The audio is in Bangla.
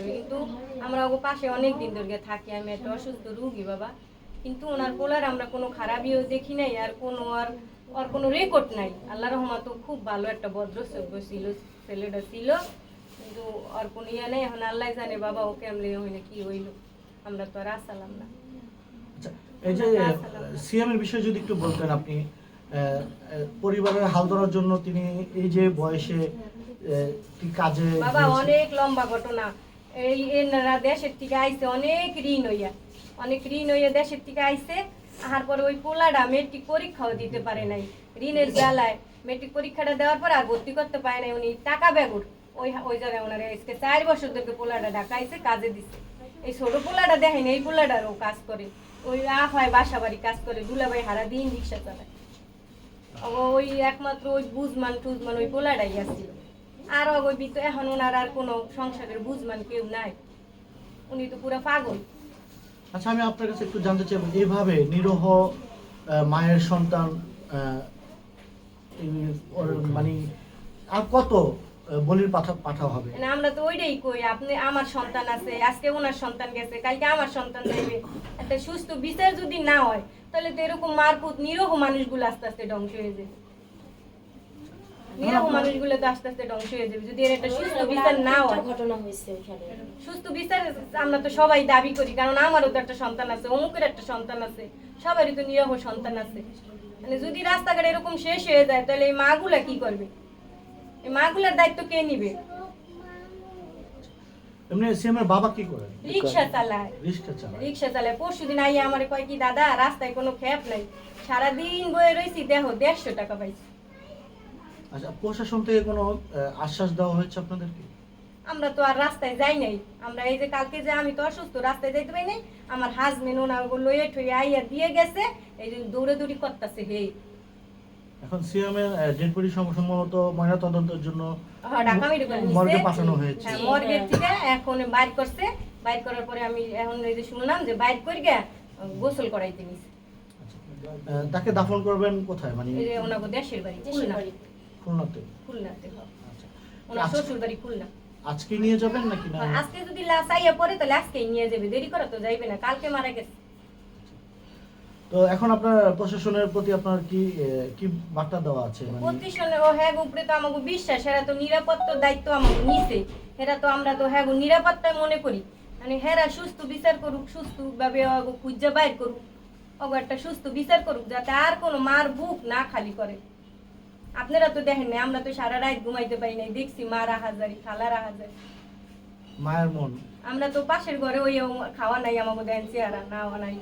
হিসেবে কিন্তু আমরা পাশে অনেক দিন ধরে থাকি আমি একটা অসুস্থ রুগী বাবা। কিন্তু ওনার পোলার আমরা কোনো খারাপিও দেখি নাই আর কোনো আর ওর কোনো রেকর্ড নাই। আল্লাহ রহমত খুব ভালো একটা ভদ্র সভ্য ছিল ছেলেটা ছিল। কিন্তু ওর কোনো ইয়ে নেই এখন আল্লাহ জানে বাবা ওকে আমরা কি হইল। আমরা তো আর আসালাম না। আচ্ছা এই যে বিষয়ে যদি একটু বলতেন আপনি পরিবারের হাল ধরার জন্য তিনি এই যে বয়সে কি কাজে বাবা অনেক লম্বা ঘটনা। এই এনারা দেশের থেকে আইছে, অনেক ঋণ হইয়া। অনেক ঋণ হইয়া দেশের থেকে আইছে, আহার পরে ওই পোলাটা মেট্রিক পরীক্ষাও দিতে পারে নাই। ঋণের জ্বালায় মেট্রিক পরীক্ষাটা দেওয়ার পর আর ভর্তি করতে পারে নাই। উনি টাকা বেগুর। ওই ওই জায়গায় ওনারা আজকে চার বছর ধরে পোলাটা ঢাকাইছে কাজে দিছে। এই ছোট পোলাটা দেখেন, এই পোলাটারও কাজ করে। ওই আফ হয় বাসা বাড়ি কাজ করে, দুলাভাই হারা দিন রিক্সা চালায়। ওই একমাত্র ওই বুঝমান টুজমান ওই পোলাটাই আসছিল। আর ওই বিত এখন ওনার আর কোনো সংসারের বুঝমান কেউ নাই। উনি তো পুরো পাগল। আচ্ছা আমি আপনার কাছে একটু জানতে চাইব এইভাবে নিরহ মায়ের সন্তান মানে আর কত বলির পাঠা পাঠা হবে? মানে আমরা তো ওইটাই কই আপনি আমার সন্তান আছে আজকে ওনার সন্তান গেছে কালকে আমার সন্তান যাইবে একটা সুস্থ বিচার যদি না হয় তাহলে তো এরকম মারপুত নিরহ মানুষগুলো আস্তে আস্তে ধ্বংস হয়ে যাবে। নিরহ মানুষগুলো তো আস্তে আস্তে ধ্বংস হয়ে যাবে। যদি এর একটা সুস্থ বিচার না হয় ঘটনা হয়েছে সুস্থ বিচার আমরা তো সবাই দাবি করি কারণ আমারও তো একটা সন্তান আছে অমুকের একটা সন্তান আছে সবারই তো নিরহ সন্তান আছে। মানে যদি রাস্তাঘাট এরকম শেষ হয়ে যায় তাহলে এই মাগুলা কি করবে? এই মাগুলার দায়িত্ব কে নিবে? এমনি বাবা কি চালায়। রিক্সা চালায়। আইয়া আমার কয় কি দাদা রাস্তায় কোনো খ্যাপ নাই। সারাদিন বয়ে রয়েছি দেখো দেড়শো টাকা পাইছি। আচ্ছা প্রশাসন থেকে কোনো আশ্বাস দেওয়া হয়েছে আপনাদেরকে? আমরা তো আর রাস্তায় যাই নাই। আমরা এই যে কালকে যে আমি তো অসুস্থ রাস্তায় যাইতে পারি নাই। আমার হাজবেন্ড ঠইয়ে আইয়া দিয়ে গেছে। এই যে দৌড়ে দৌড়ি করতেছে হে এখন সিএম এর ডেড বডি সম্ভবত ময়না তদন্তের জন্য হ্যাঁ, ঢাকা মেডিকেল মর্গে পাঠানো হয়েছে। হ্যাঁ মর্গের থেকে এখন বাইর করছে। বাইর করার পরে আমি এখন এই যে শুনলাম যে বাইর করে গিয়া গোসল করাইতে নিছে আহ, তাকে দাফন করবেন কোথায়? মানে ওনাকে দেশের বাড়ি খুলনাতে খুলনাতে হয় আচ্ছা। ওনার। শ্বশুর বাড়ি খুলনা। আজকে নিয়ে যাবেন নাকি না? আজকে যদি লাশ আইয়া পরে তাহলে আজকেই নিয়ে যাবে। দেরি করা তো যাইবে না কালকে মারা গেছে। তো এখন আপনার প্রশাসনের প্রতি আপনার কি কি বার্তা দেওয়া আছে? মানে ও হ্যাঁ উপরে তো আমাকে বিশ্বাস এরা তো নিরাপত্তার দায়িত্ব আমাকে নিছে। এরা তো আমরা তো হ্যাঁ নিরাপত্তায় মনে করি। মানে হেরা সুস্থ বিচার করুক সুস্থ ভাবে খুঁজা বাইর করুক। ওগো একটা সুস্থ বিচার করুক যাতে আর কোনো মার বুক না খালি করে। আপনারা তো দেখেন না আমরা তো সারা রাত ঘুমাইতে পারি নাই। দেখছি মারা হাজারি খালার হাজারি মায়ের মন। আমরা তো পাশের ঘরে ওই খাওয়া নাই আমাকে দেন চেহারা নাওয়া নাই।